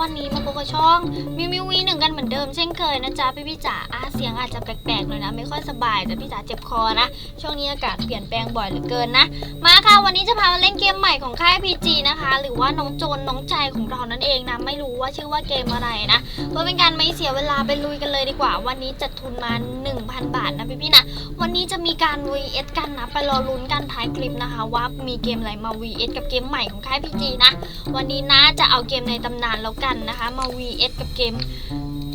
วันนี้ กับช่องมิวมิววีหนึ่งกันเหมือนเดิมเช่นเคยนะจ๊ะพี่พี่จ๋าอะเสียงอาจจะแปลกๆหน่อยนะ ไม่ค่อยสบายแต่พี่จ๋าเจ็บคอนะ ช่วงนี้อากาศเปลี่ยนแปลงบ่อยเหลือเกินนะ มาค่ะวันนี้จะพามาเล่นเกมใหม่ของค่าย PG นะคะ หรือว่าน้องโจนน้องใจของเรานั่นเองนะไม่รู้ว่าชื่อว่าเกมอะไรนะเพื่อเป็นการไม่เสียเวลาไปลุยกันเลยดีกว่า วันนี้จัดทุนมา 1,000 บาทนะพี่พี่ๆนะวันนี้จะมีการ VS กันนะไปรอลุ้นกันท้ายคลิปนะคะ ว่ามีเกมอะไรมา VS กับเกมใหม่ของค่าย PG นะ วันนี้นะจะเอาเกมในตำนานแล้วกันนะคะมา VS กับเกม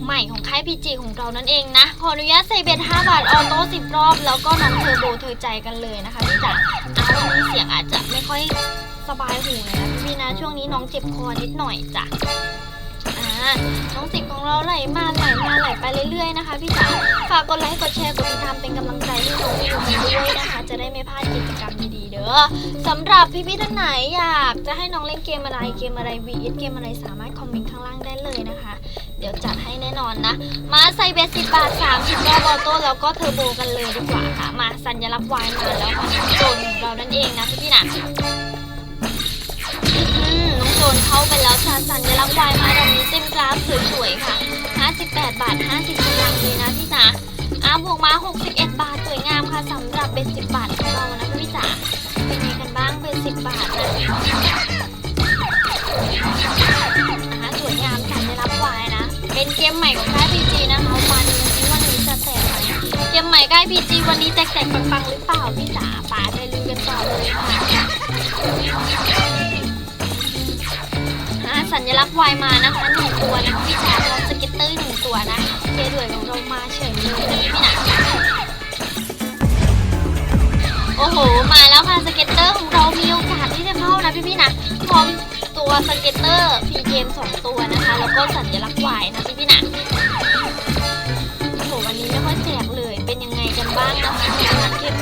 ใหม่ของค่ายพีจีของเรานั่นเองนะ ขออนุญาตใส่เบ็ด5บาท ออโต้10 รอบ แล้วก็น้องเทอร์โบเธอใจกันเลยนะคะที่จะอาวันนี้เสียงอาจจะไม่ค่อยสบายหูเลยนะพี่ๆนะช่วงนี้น้องเจ็บคอนิดหน่อยจ้ะ น้องสิบของเราไหลมาไหลมาไหลไปเรื่อยๆนะคะพี่จ๋าฝากกดไลค์กดแชร์กดติดตามเป็นกำลังใจให้น้องวิวด้วยนะคะ จะได้ไม่พลาดกิจกรรมดีๆเด้อสำหรับพี่ๆท่านไหนอยากจะให้น้องเล่นเกมอะไรเกมอะไร vs เกมอะไรสามารถคอมเมนต์ข้างล่างได้เลยนะคะ เดี๋ยวจัดให้แน่นอนนะ มาใส่เบสสิบบาทสามสิบรอบออโต้แล้วก็เทอร์โบกันเลยดีกว่าค่ะมาสัญลักษณ์วายมาแล้วค่ะโจนของเรานั่นเองนะพี่ๆนะอืมน้องโจนเข้าไปแล้วค่ะสัญลักษณ์วายมา ราฟสวยๆค่ะ 58 บาท 50สตางค์เลยนะพี่จ๋าอะบวกมา 61 บาทสวยงามค่ะสำหรับเบส10 บาทของเรานะพี่จ๋าเป็นไงกันบ้างเบส10 บาทนะอะสวยงามสัญลักษณ์วายนะ เป็นเกมใหม่ของค่าย PG นะคะมาดูซิวันนี้จะแตกไหมเกมใหม่ค่าย PG วันนี้แตกๆปังๆหรือเปล่าพี่จ๋าป่าไปลุยกันต่อเลยค่ะ วายมานะคะหนึ่งตัวนะพี่จ๋าพร้อมสเก็ตเตอร์หนึ่งตัวนะเคด้วยของเรามาเฉยเลยนะพี่นะโอ้โห มาแล้วค่ะสเก็ตเตอร์ของเรามีโอกาสที่จะเข้านะพี่พี่นะพร้อมตัวสเก็ตเตอร์พีเกมสองตัวนะคะ แล้วก็สัญลักษณ์วายนะพี่พี่นะโอ้โหวันนี้ไม่ค่อยแจกเลยเป็นยังไงกันบ้างนะคะสำหรับเกม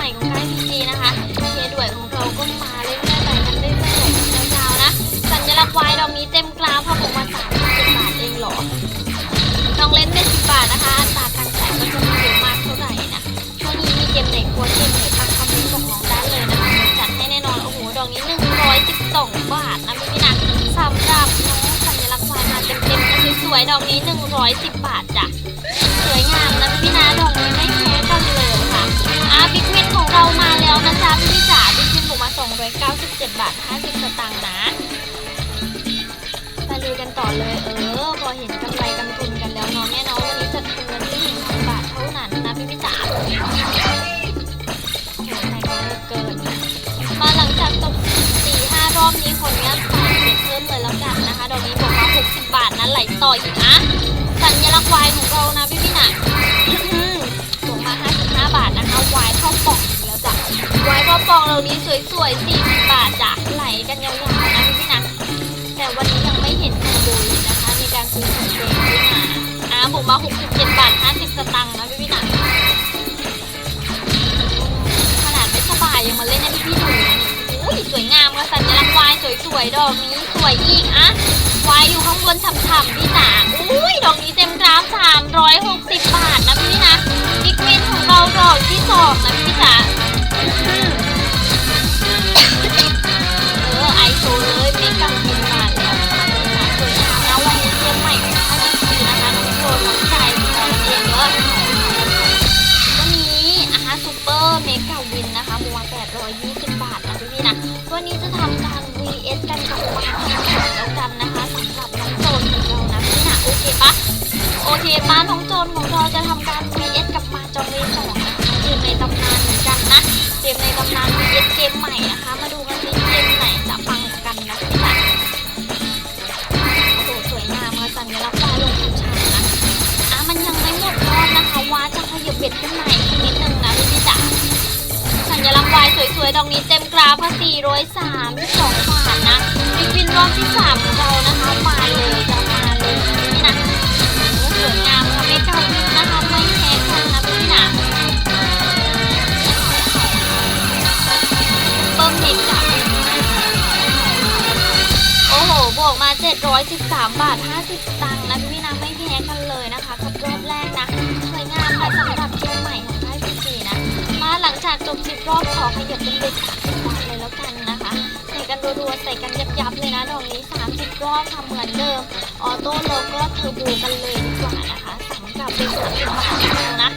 110 บาทจ้ะ สวยงามนะพี่นะดอกนี้ไม่แพ้กันเลยค่ะอะบิ๊กวินของเรามาแล้วนะจ๊ะพี่จ๋าบิ๊กวินบอกมา 297 บาท 50 สตางค์นะไปลุยกันต่อเลย เออ พอเห็นกำไรกำทุนกันแล้วเนาะแน่นอนวันนี้จะทุนกันที่หนึ่งพันบาทเท่านั้นนะพี่พี่จ๋าโอ้โหแรงเหลือเกิน มาหลังจากจบสี่ห้ารอบนี้ขออนุญาตใส่เบ็ดเพิ่มเลยแล้วกันนะคะ ดอกนี้บอกมา 60 บาทนะไหลต่ออีกนะ วายเข้าป่องเรานี้สวยๆ40บาทจ้ะไหลกันยาวๆนะพี่นะ แต่วันนี้ยังไม่เห็นเทอร์โบเลยนะคะมีการซื้อของเจนด้วยนะอ่าผมมา 67 บาท 50 สตังค์นะพี่พี่นะขนาดไม่สบายยังมาเล่นให้พี่ๆดูนะนี่อุ้ยสวยงามค่ะสัญลักษณ์วายสวยๆดอกนี้สวยอีกอะวายอยู่ข้างบนฉ่ำๆพี่จ๋าอุ้ยดอกนี้เต็มกราฟ360 บาทนะพี่นะบิ๊กวินของเราดอกที่สองนะพี่จ๋า ปะน้องโจนของเราจะทำการ VS กับมาจองเวสองนะคะเกมในตำนานเหมือนกันนะเกมในตำนาน VS เกมใหม่นะคะ มาดูกันสิเกมไหนจะปังกันนะพี่จ๋าโอ้โหสวยงามค่ะสัญลักษณ์วาลงทุนชานะอะมันยังไม่หมดรอบนะคะวาจะขยับเบ็ดขึ้นมาอีกนิดนึงนะพี่จ๋าสัญลักษณ์วายสวยๆดอกนี้เต็มกราฟค่ะ432บาทนะบิ๊กวินรอบที่สามของเรานะคะมาเลยจะมาเลยนี่นะ เปิ้มเน็กจ้ะโอ้โห บวกมา 713 บาท 50ตางค์นะพี่นะไม่แพ้กันเลยนะคะกับรอบแรกนะ สวยงามค่ะสำหรับเกมใหม่ของค่ายพีจีนะ มาหลังจากจบ 10 รอบขอขยับเป็นเบ็ด30บาทเลยแล้วกันนะคะใส่กันรัวๆใส่กันยับๆเลยนะดอกนี้ 30 รอบทำเหมือนเดิม ออโต้แล้วก็เทอร์โบกันเลยดีกว่านะคะสำหรับเป็นสามสิบาทของเรานะ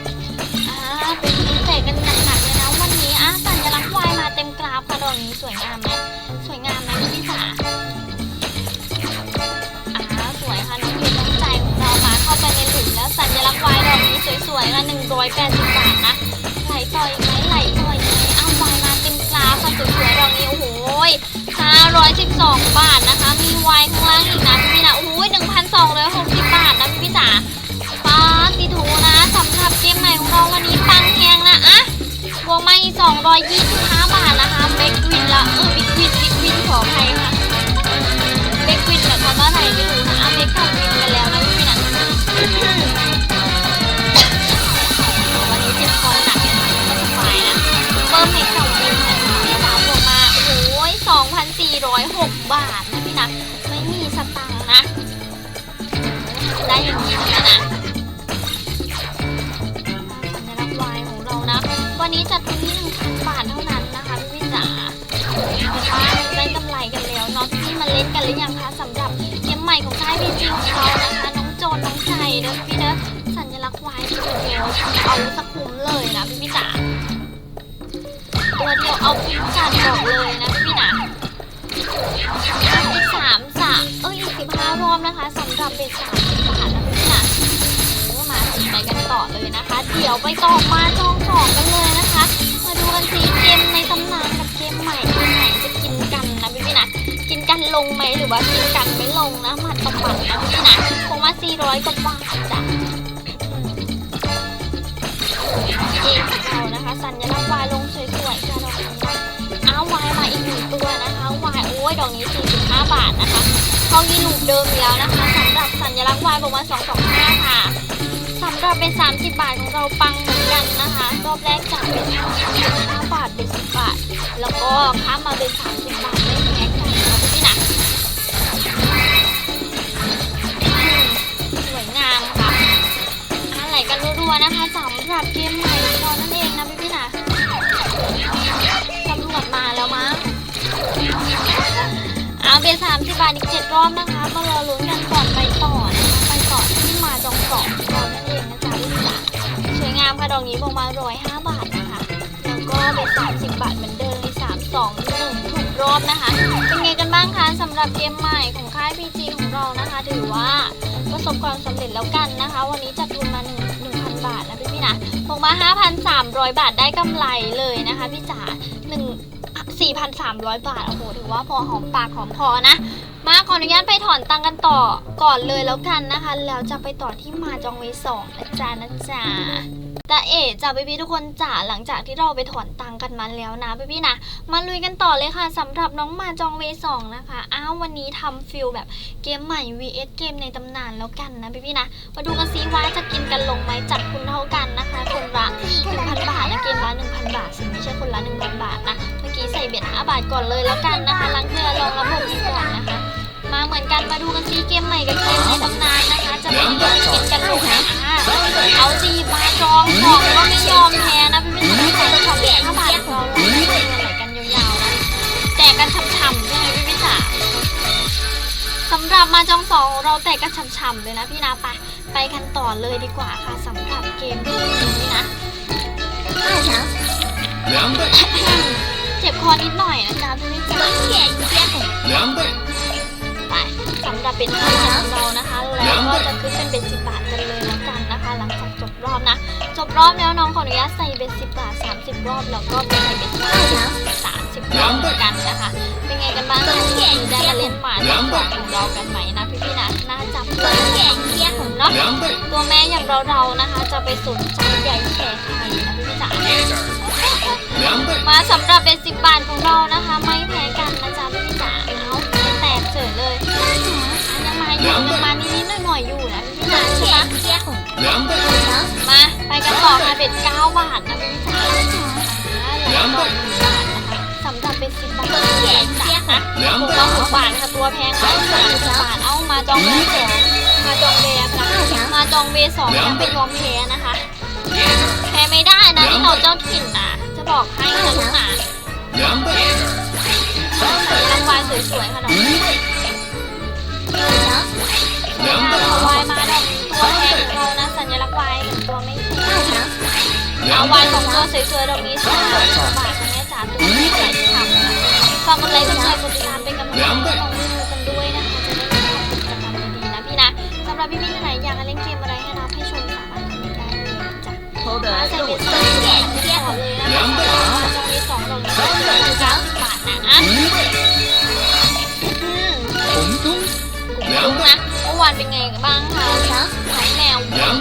สวยงามไหมสวยงามไหมพี่พี่จ๋าอ่าสวยค่ะน้องเพชรน้องใจของเรามาเข้าไปในหลุมแล้วสัญลักษณ์วายดอกนี้สวยๆค่ะหนึ่งร้อยแปดสิบบาทนะไหลต่อยไหมไหลต่อยไหมเอาววายมาเต็มกราฟค่ะสวยๆดอกนี้โอ้โหห้าร้อยสิบสองบาทนะคะ มีวายข้างล่างอีกนะพี่พี่นะโอ้โหหนึ่งพันสองร้อยหกสิบบาทนะพี่พี่จ๋าปาติโถนะสำหรับเกมใหม่ของเราวันนี้ปังแหงนะอะบวกมาอีก225 บาทนะคะ ละเออบิ๊กวินบิ๊กวินขออภัยค่ะเบกวินแบบภาษาอะไรไม่รู้นะอะเบกกับวินกันแล้ว มใหม่ของค่ายพีจีของเรานะคะ น้องโจนน้องใจเด้อพี่เด้อสัญลักษณ์วายตัวเดียวเอาสักคุ้มเลยนะพี่พี่จ๋าตัวเดียวเอาคุ้มจัดบอกเลยนะพี่พี่นะอีกสามสามเอ้ยอีกสิบห้ารอบนะคะสำหรับเป็นสามสิบบาทนะพี่นะโอ้มาถึงไปกันต่อเลยนะคะ เดี๋ยวไปต่อมาจองของกันเลยนะคะ มาดูกันสิเกมในตำนานกับเกมใหม่เกมไหนจะ ลงไหมหรือว่ากินกันไม่ลงนะมัดต่อหมัดนะพี่พี่นะคงมา400กว่าบาทจ้ะเองของเรานะคะ สัญลักษณ์วายลงสวยๆจ้ะดอกนี้อ้าววายมาอีกหนึ่งตัวนะคะวายโอ้ยดอกนี้45บาทนะคะเขายีลูปเดิมอีกแล้วนะคะสำหรับสัญลักษณ์วายประมาณ225ค่ะสำหรับเป็น 30 บาทของเราปังเหมือนกันนะคะ รอบแรกจัดเป็น5บาทเป็น10บาท แล้วก็ข้ามมาเป็น3 สำหรับเกมใหม่ของเรานั่นเองนะพี่พี่นะตำรวจมาแล้วมั้งเอาเบียร์สามสิบบาทอีกเจ็ดรอบนะคะมารอลุ้นกันก่อนไปต่อนะคะไปต่อที่มาจองสองขอเรานั่นเองนะจ๊ะลูกจ๋าสวยงามค่ะดอกนี้ประมาณร้อยห้าบาทนะคะ แล้วก็เบียร์สามสิบบาทเหมือนเดิมมีสามสองหนึ่งถูกรอบนะคะเป็นไงกันบ้างคะสำหรับเกมใหม่ของค่าย PG ของเรานะคะ ถือว่าประสบความสำเร็จแล้วกันนะคะ วันนี้จัดทุนมาหนึ่ง บาทนะพี่พี่ๆนะบวกมา 5,300 บาทได้กำไรเลยนะคะพี่จ๋าหนึ่ง4,300 บาท โอ้โห ถือว่าพอหอมปากหอมคอนะ มาขออนุญาตไปถอนตังค์กันต่อก่อนเลยแล้วกันนะคะ แล้วจะไปต่อที่มาจองเวสองนะจ๊ะนะจ๊ะแต่เอ๋จ้าพี่พี่ๆทุกคนจ๋าหลังจากที่เราไปถอนตังค์กันมาแล้วนะพี่พี่ๆนะมาลุยกันต่อเลยค่ะสำหรับน้องมาจองเวสองนะคะอ้าววันนี้ทำฟิลแบบเกมใหม่ vs เกมในตำนานแล้วกันนะพี่พี่ๆนะมาดูกันซิว่าจะกินกันลงไหมจัดคุณเท่ากันนะคะคนละ1,000บาทและเกมละ1,000บาทสิไม่ใช่คนละ1,000บาทนะเมื่อกี้ใส่เบ็ด5บาทก่อนเลยแล้วกันนะคะล้างเกลือลองระบบกันก่อนนะคะ มาเหมือนกันมาดูกันซีเกมใหม่กันเกมในตำนานนะคะ จะเป็นยังกันลูกนะเอาจีมาจองของก็ไม่ยอมแพ้นะพี่พี่จ๋าขอบคุณห้าบาทรองเราไหลกันยาวๆนะแต่กันฉ่ำๆใช่ไหมพี่พี่จ๋าสำหรับมาจองสองเราแตกกันฉ่ำๆเลยนะพี่นาไปไปกันต่อเลยดีกว่าค่ะสำหรับเกมนี้นะเจ็บคอนิดหน่อยนะจ๊ะพี่พี่จ๋า สำหรับเป็นค่าของเรานะคะ แล้วก็จะขึ้นเป็นเบ็สิบบาทกันเลยแล้วกันนะคะ หลังจากจบรอบนะ จบรอบแล้วน้องขออนุญาตใส่เบ็สิบบาทสามสิบรอบแล้วก็ไปใส่เบ็ดสิบบาสามสิบรอบเหมือนกันนะคะ เป็นไงกันบ้างคะที่ได้มาเล่นหมาจับหมาของเรากันไหมนะพี่ๆนะน่าจับตัวแข่งเที่ยของเนาะตัวแม่อย่างเราเรานะคะ จะไปสุดใจใหญ่แข่งใครนะพี่ๆจ๋ามาสำหรับเบ็สิบบาทของเรานะคะ ไม่แพ้กันนะจ๊ะพี่จ๋า อยอยู่นะพี่มาใช่ปะมาไปกันต่อค่ะเป็ดเก้าบาทนะพี่ชายน้วก็หนึ่บสำหรับเป็นสิบบาทเจ็ยเจ้ะนะต้องหกบาทค่ะตัวแพงค่ะสามสิบบาทเอามาจองเบสองมาจองเบสนะมาจองเบสองยังเป็นยอมแพ้นะคะแพ้ไม่ได้นะที่เราเจ้าถิ่นนะจะบอกให้นะลูกนา วันของเราสวยๆเรามีสามบาทแม่สามตัวแจกทำฝากกดไลค์กดแชร์กดติดตามเป็นกำลังใจของกันด้วยนะคะจะได้ไม่กิจกรรมดีๆนะพี่นะสำหรับพี่ๆท่าไหนอยากเล่นเกมอะไรให้เราให้ชมสามารถคอนต์ได้เลยนะจ๊ะมาใส่เป็นสายแจกเที่ยวเลยนะคะจะมีสองดอกนี้ก็คือสามสิบบาทนะอะ วานเป็นไงบ้างคะน้องแมวน้อง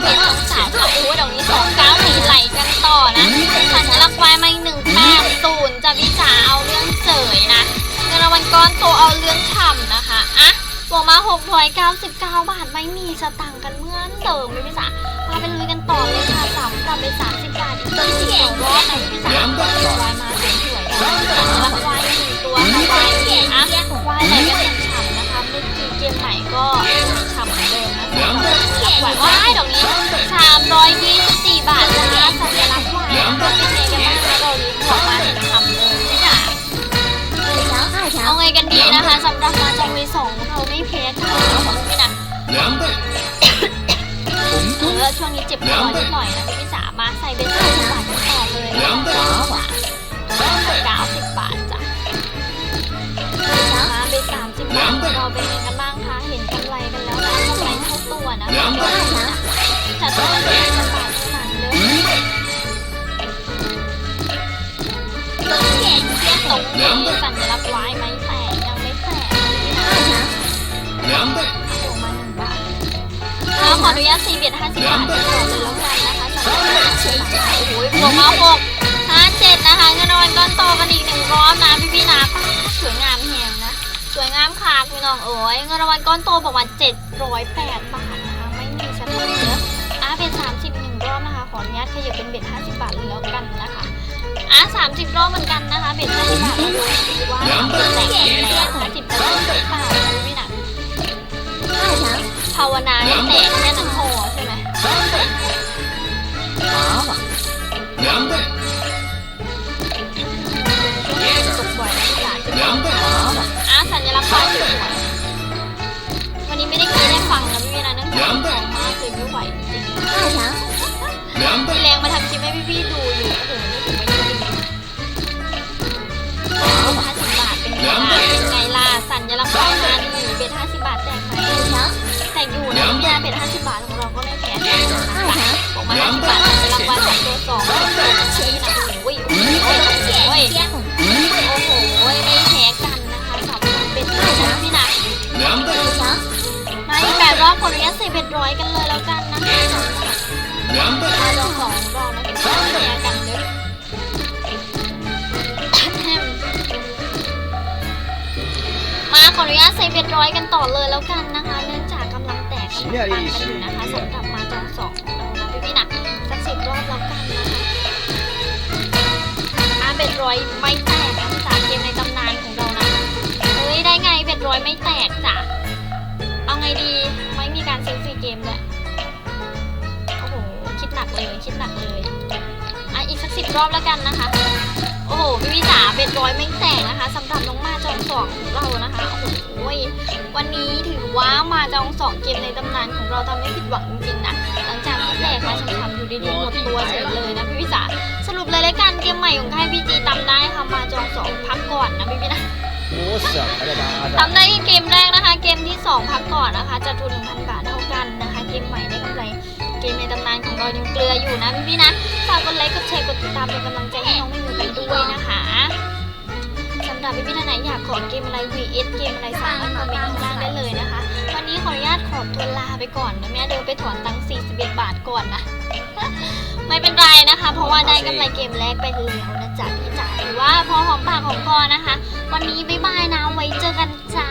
สาวสาวโอ้ยดอกนี้สองเก้าสี่ไหลกันต่อนะสัญลักษณ์วายมาอีกหนึ่งแปดศูนย์จะวิจาเอาเรื่องเสยนะเงินรางวัลก้อนโตเอาเรื่องฉ่ำนะคะอะบวกมาหกร้อยเก้าสิบเก้าบาทไม่มีสตังค์กันเหมื่อนเดิมพี่พิสามาเป็นลุยกันต่อเลยค่ะสามกลับไปสามสิบบาทอีกต้นเสียงรอบนพี่พิสาวายมาสวยๆนะสัญลักษณ์ กว่าว้าดอกนี้ชามร้อยยี่สิบสี่บาทนะคะสัญลักษณ์วาเก็เป็นไงกันบ้างคะเราลิ้นอกมาทำเลยไม่ด่าเอาไงกันดีนะคะสำหรับมาจากวีสองเราไม่เพชรเราของไม่นักเออช่วงนี้เจ็บคอนิดหน่อยนะพี่สามาใส่เบสสามบาทต่อเลยแล้วก็เก้าสิบบาทจ้ะมาเป็นสามสิบบาทเราเป็น นะไม่ได้นะแต่ก็ไม่ได้จะปาขนาดเยต้องเห็นเสียตรงนี้สัญลักษณ์ไวไหมแต่ยังไม่แตกไม่ได้นะถูกมาหนึ่งบาทขออนุญาตสี่เบียดห้าสิบบาทต่อเลยแล้วกันนะคะสำหรับโอ้ยบวมาหกห้าเจ็ดนะคะเงินราก้อนโตกันอีกหนึ่งรอบนะพี่พี่นะสวยงามแหงนะสวยงามค่ะคุณน้องเอ๋ยเงินราก้อนโตประมาณเจ็ดร้อยแปด ออนุญาตขยับเป็นเบ็ด50 บาทแล้วกันนะคะอะ30รอบเหมือนกันนะคะเบ็ด50บาทแล้วว้าวแต่กแล้ว50รอบ50บาทไม่หนักภาวนาให้แตกแค่นั้นพอใช่ไหมว้าวตกบ่อยนะจ๊ะจะบอกอะสัญลักษณ์ไฟสววันนี้ไม่ได้กินได้ฟังนะไม่มีอะไนั่งฟังมากเลยไม่ไหวจริง พี่แรงมาทำคลิปให้พี่ๆดูอยู่โอ้โหนี่ถึงไม่ได้จริงๆห้าสิบบาทเป็นไงเป็นไงล่ะสัญญลักษณ์ของมันนี่เบ็ห้าสิบบาทแจกไหมแจกอยู่นะเนี่เบ็ดห้าสิบบาทของเราก็ไม่แพ้ใครนะคะบอกมาห้าสิบบาทสัญญาลวันแต่งตัวสองชี้นะโอ้ยโอ้ยโอ้ยโอ้ยโอ้โหไม่แพ้กันนะคะสองเบ็ดห้าสิบพี่นะมาอีกแบบรอบคนนี้สี่เบ็ดร้อยกันเลยแล้วกันนะคะ 两倍，มาลองสองรอบนะถึงจะแชร์กันเด้อมาขออนุญาตใส่เบ็ดร้อยกันต่อเลยแล้วกันนะคะ เนื่องจากกำลังแตกกำลังปังกันอยู่นะคะสำหรับมาจองสองของเรานะพี่พี่ๆนะสักสิบรอบแล้วกันนะคะอะเบ็ดร้อยไม่แตกนะจากเกมในตำนานของเรานะเฮ้ยได้ไงเบ็ดร้อยไม่แตกจ้ะเอาไงดีไม่มีการซื้อฟรีเกมด้วย คิดหนักเลยคิดหนักเลยอะอีกสักสิบรอบแล้วกันนะคะ โอ้โหพี่วิสาเป็นร้อยแม่งแตกนะคะสำหรับน้องมาจองสองของเรานะคะโอ้โหวันนี้ถือว่ามาจองสองเกมในตำนานของเราทำให้ผิดหวังจริงๆนะหลังจากที่แตกมาทำอยู่ดีๆหมดตัวเฉยเลยนะพี่วิสาสรุปเลยแล้วกันเกมใหม่ของค่ายพีจีตำได้ค่ะมาจองสองพักก่อนนะพี่วินะทำได้เกมแรกนะคะ เกมที่ 2 พักก่อนนะคะจะทุน1,000บาทเท่ากัน เกมในตำนานของเรายังเกลืออยู่นะพี่ๆนะฝากกดไลค์กดแชร์กดติดตามเป็นกำลังใจให้น้องไม่มือกันด้วยนะคะสำหรับพี่ๆท่านไหนอยากขอเกมอะไร vs เกมอะไรสามารถคอมเมนต์ข้างล่างได้เลยนะคะ วันนี้ขออนุญาตขอตัวลาไปก่อนนะแม่เดินไปถอนตังค์41บาทก่อนนะไม่เป็นไรนะคะ เพราะว่าได้กำไรเกมแรกไปแล้วนะจ๊ะพี่จ๋าหรือว่าพอหอมปากหอมคอนะคะ วันนี้บ๊ายบายนะไว้เจอกันจ้า